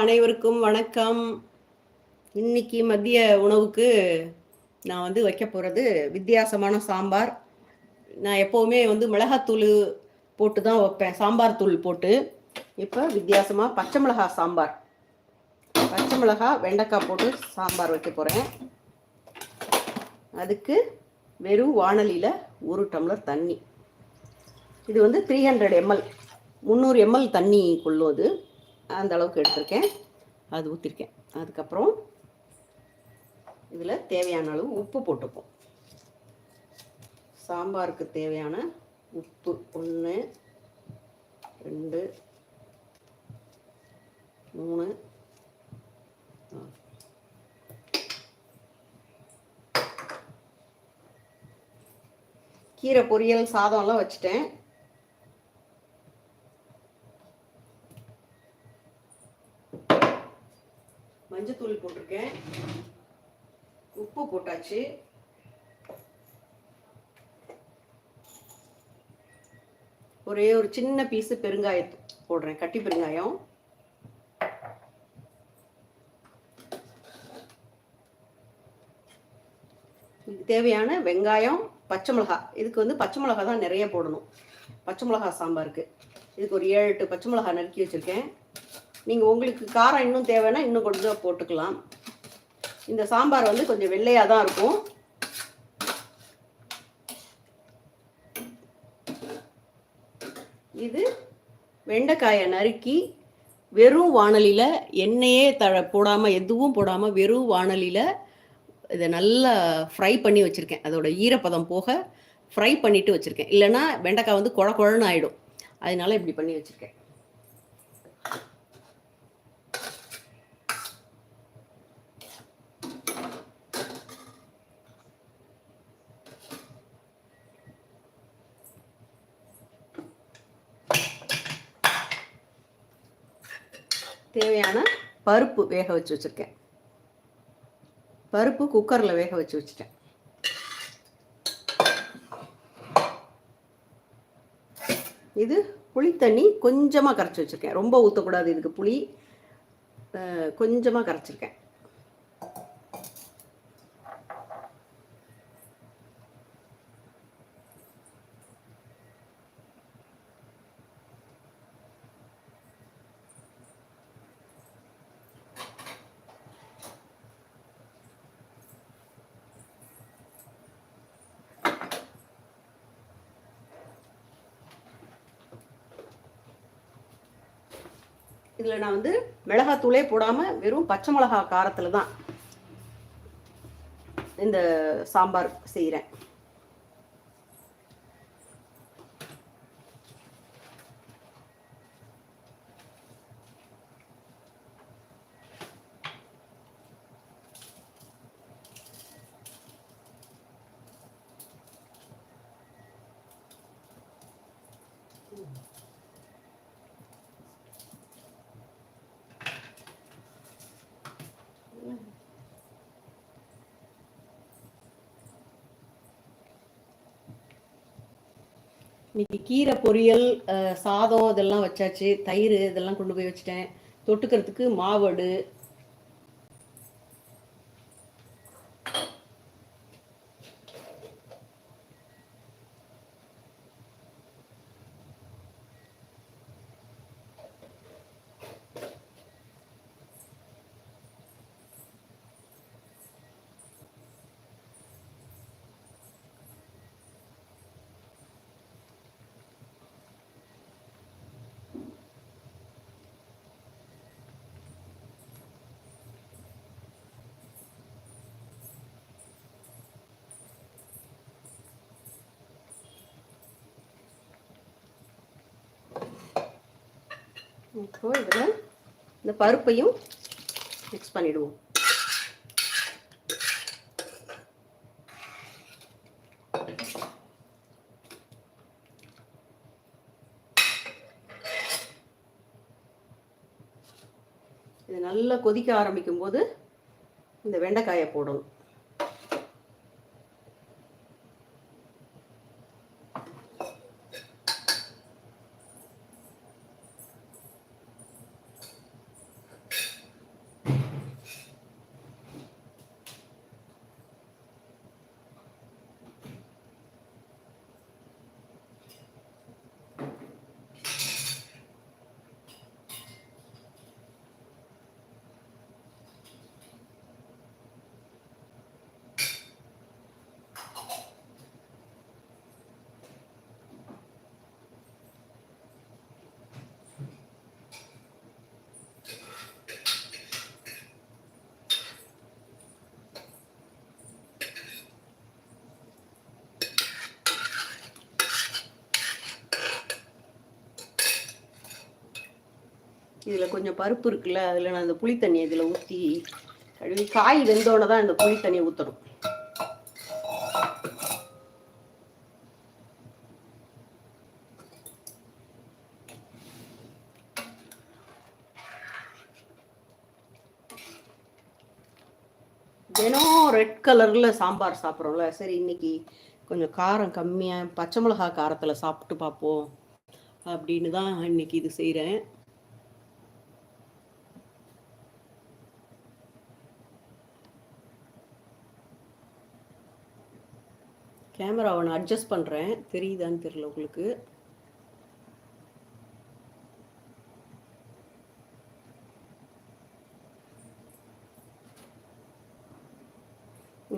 அனைவருக்கும் வணக்கம். இன்னைக்கு மதிய உணவுக்கு நான் வந்து வைக்க போகிறது வித்தியாசமான சாம்பார். நான் எப்போவுமே வந்து மிளகாத்தூள் போட்டு தான் வைப்பேன். சாம்பார் தூள் போட்டு. இப்போ வித்தியாசமாக பச்சை மிளகா சாம்பார். பச்சை மிளகா வெண்டைக்காய் போட்டு சாம்பார் வைக்க போகிறேன் அதுக்கு வெறும் வாணலியில் ஒரு டம்ளர் தண்ணி. இது வந்து த்ரீ ஹண்ட்ரட் எம்எல் முந்நூறு எம்எல் தண்ணி கொள்ளுவது அந்த அளவுக்கு எடுத்திருக்கேன். அது ஊற்றிருக்கேன் அதுக்கப்புறம் இதில் தேவையான அளவு உப்பு போட்டுப்போம். சாம்பாருக்கு தேவையான உப்பு ஒன்று ரெண்டு மூணு கீரை பொரியல் சாதம்லாம் வச்சுட்டேன். மஞ்சத்தூள் போட்டிருக்கேன். உப்பு போட்டாச்சு. ஒரே ஒரு சின்ன பீஸு பெருங்காயம் போடுறேன். கட்டி பெருங்காயம். தேவையான வெங்காயம் பச்சை மிளகா. இதுக்கு வந்து பச்சை மிளகா தான் நிறைய போடணும். பச்சை மிளகா சாம்பாருக்கு. இதுக்கு ஒரு ஏழு எட்டு பச்சை மிளகா நறுக்கி வச்சுருக்கேன். நீங்கள் உங்களுக்கு காரம் இன்னும் தேவைன்னா இன்னும் கொஞ்சம் போட்டுக்கலாம். இந்த சாம்பார் வந்து கொஞ்சம் வெள்ளையாக தான் இருக்கும். இது வெண்டைக்காயை நறுக்கி வெறும் வானலியில் எண்ணெயே த போடாமல் எதுவும் போடாமல் வெறும் வானலியில் இதை நல்லா ஃப்ரை பண்ணி வச்சுருக்கேன். அதோட ஈரப்பதம் போக ஃப்ரை பண்ணிவிட்டு வச்சுருக்கேன். இல்லைன்னா வெண்டைக்காய் வந்து குழ குழன்னு ஆகிடும் அதனால இப்படி பண்ணி வச்சுருக்கேன். தேவையான பருப்பு வேக வச்சு வச்சுருக்கேன். பருப்பு குக்கரில் வேக வச்சு வச்சுட்டேன். இது புளி தண்ணி கொஞ்சமாக கரைச்சி வச்சுருக்கேன். ரொம்ப ஊற்றக்கூடாது இதுக்கு புளி. கொஞ்சமாக கரைச்சிருக்கேன். இதில் நான் வந்து மிளகாத்தூளே போடாமல் வெறும் பச்சை மிளகா காரத்தில் தான் இந்த சாம்பார் செய்கிறேன் இன்னைக்கு கீரை பொரியல் சாதம் இதெல்லாம் வச்சாச்சு. தயிர் இதெல்லாம் கொண்டு போய் வச்சுட்டேன். தொட்டுக்கிறதுக்கு மாவடு இப்போ இதில் இந்த பருப்பையும் மிக்ஸ் பண்ணிவிடுவோம் இது நல்லா கொதிக்க ஆரம்பிக்கும் போது இந்த வெண்டைக்காயை போடணும். இதில் கொஞ்சம் பருப்பு இருக்குல்ல அதில் நான் அந்த புளி தண்ணி இதில் ஊற்றி கழுவி காய் வெந்தோடனே தான் இந்த புளி தண்ணி ஊற்றணும். தினம் ரெட் கலரில் சாம்பார் சாப்பிட்றோம்ல. சரி இன்னைக்கு கொஞ்சம் காரம் கம்மியாக பச்சை மிளகா காரத்தில் சாப்பிட்டு பார்ப்போம் அப்படின்னு தான் இன்னைக்கு இது செய்கிறேன். கேமராவை நான் அட்ஜஸ்ட் பண்ணுறேன் தெரியுதான்னு தெரில உங்களுக்கு.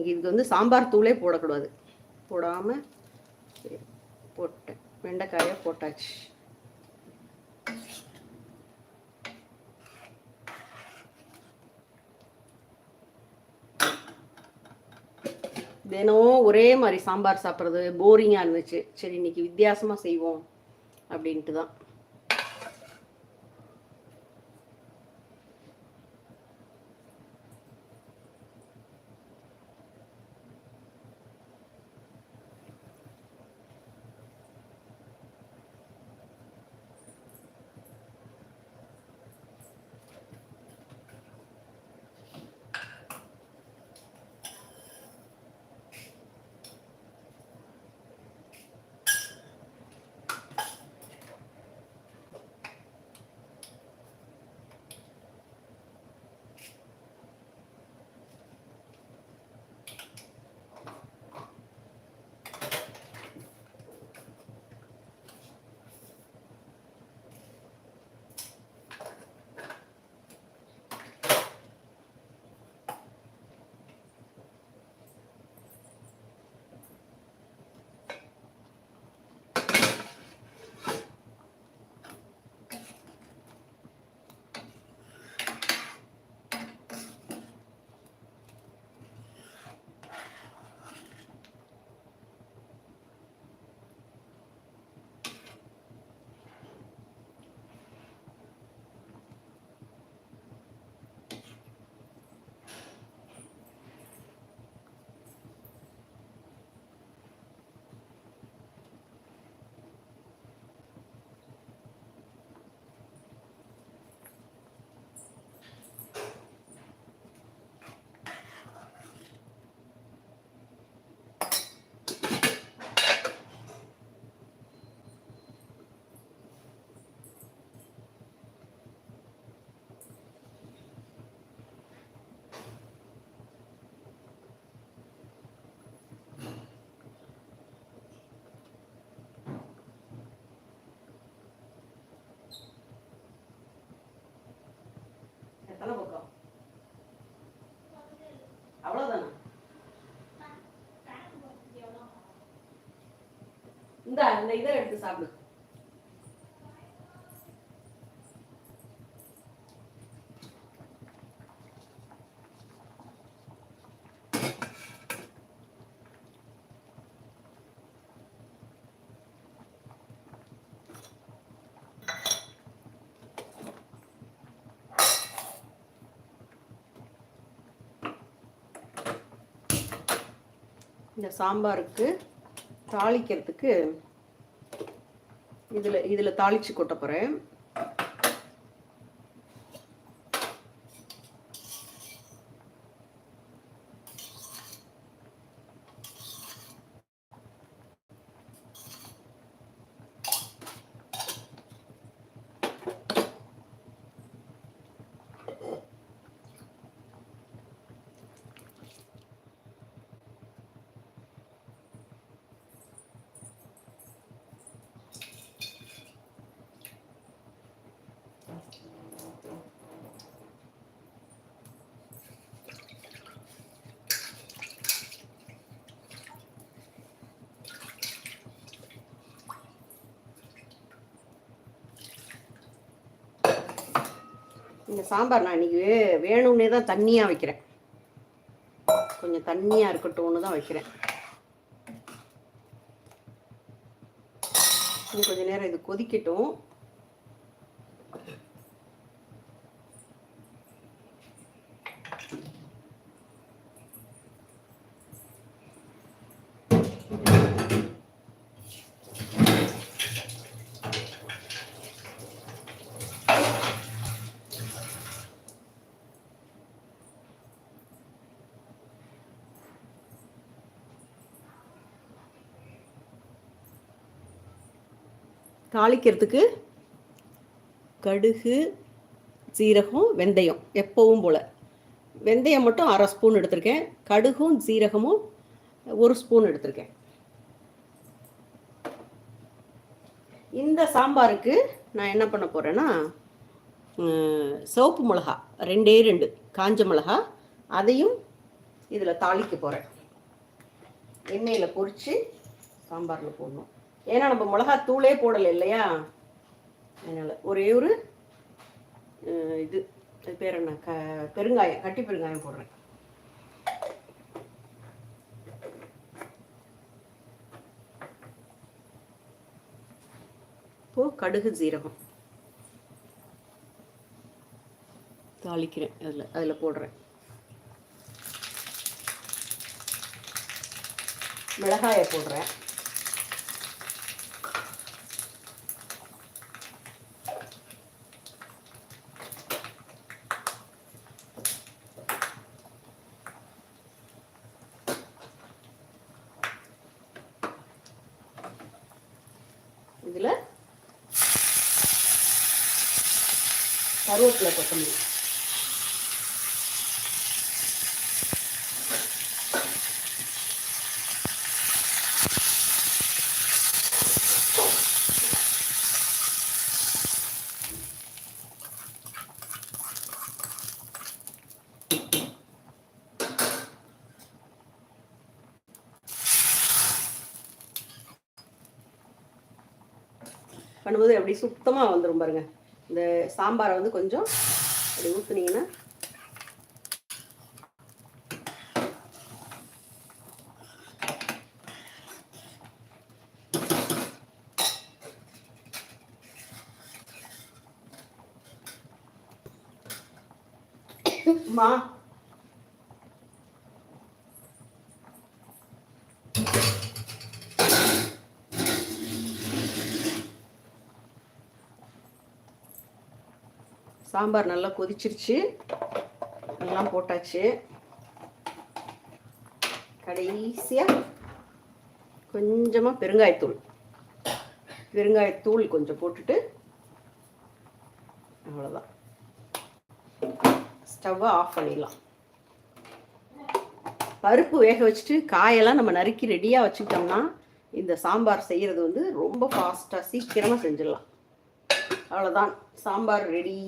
இதுக்கு வந்து சாம்பார் தூளே போடக்கூடாது. போடாமல் போட்டேன். வெண்டைக்காயை போட்டாச்சு. தினம் ஒரே மாதிரி சாம்பார் சாப்பிட்றது போரிங்காக இருந்துச்சு. சரி இன்னைக்கு வித்தியாசமாக செய்வோம் அப்படின்ட்டு தான் இந்த இந்த இதை எடுத்து சாப்பிடு. இந்த சாம்பாருக்கு தாளிக்கிறதுக்கு இதில் இதில் தாளிச்சு கொட்ட போகிறேன் இந்த சாம்பார் நான் இன்னைக்கு வேணும்னே தான் தண்ணியாக வைக்கிறேன். கொஞ்சம் தண்ணியாக இருக்கட்டும்னு தான் வைக்கிறேன். இன்னும் கொஞ்சம் நேரம் இது கொதிக்கட்டும். தாளிக்கிறதுக்கு கடுகு சீரகம் வெந்தயம் எப்பவும் போல். வெந்தயம் மட்டும் அரை ஸ்பூன் எடுத்திருக்கேன். கடுகும் சீரகமும் ஒரு ஸ்பூன் எடுத்திருக்கேன். இந்த சாம்பாருக்கு நான் என்ன பண்ண போகிறேன்னா சிவப்பு மிளகா ரெண்டே ரெண்டு காஞ்ச மிளகா அதையும் இதில் தாளிக்க போகிறேன் எண்ணெயில் பொரித்து சாம்பாரில் போடணும். ஏன்னா நம்ம மிளகா தூளே போடலை இல்லையா? அதனால் ஒரே ஒரு அஹ், இது. அது பேர் என்ன? க பெருங்காயம் கட்டி பெருங்காயம் போடுறேன். இப்போ கடுகு ஜீரகம் தாளிக்கிறேன் அதில் அதில் போடுறேன். மிளகாயை போடுறேன் இதில் கருவேப்பிலை கொத்தமல்லி. பண்ணும்போது அப்படி சுத்தமாக வந்துடும் பாருங்க. இந்த சாம்பாரை வந்து கொஞ்சம் அப்படி ஊற்றுனீங்கன்னா மா சாம்பார் நல்லா கொதிச்சிருச்சு. எல்லாம் போட்டாச்சு. கடைசியாக கொஞ்சமாக பெருங்காயத்தூள். பெருங்காயத்தூள் கொஞ்சம் போட்டுட்டு அவ்வளோதான் ஸ்டவ்வை ஆஃப் பண்ணிடலாம். பருப்பு வேக வச்சுட்டு காயெல்லாம் நம்ம நறுக்கி ரெடியாக வச்சுக்கிட்டோம்னா இந்த சாம்பார் செய்கிறது வந்து ரொம்ப ஃபாஸ்ட்டாக சீக்கிரமாக செஞ்சிடலாம். அவ்வளோதான் சாம்பார் ரெடி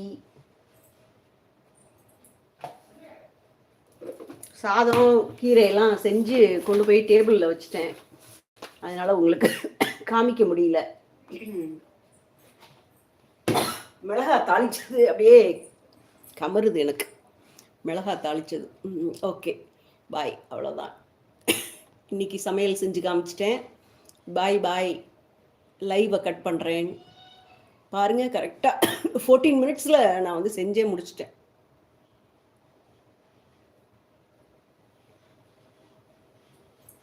சாதம் கீரையெல்லாம் செஞ்சு கொண்டு போய் டேபிளில் வச்சுட்டேன். அதனால் உங்களுக்கு காமிக்க முடியல. மிளகா தாளிச்சது அப்படியே கமருது எனக்கு. மிளகா தாளிச்சது. ஓகே. பாய். அவ்வளோதான் இன்னைக்கு சமையல் செஞ்சு காமிச்சிட்டேன். பாய் பாய். லைவை கட் பண்ணுறேன் பாருங்கள் கரெக்டாக ஃபோர்டீன் மினிட்ஸில் நான் வந்து செஞ்சே முடிச்சிட்டேன்.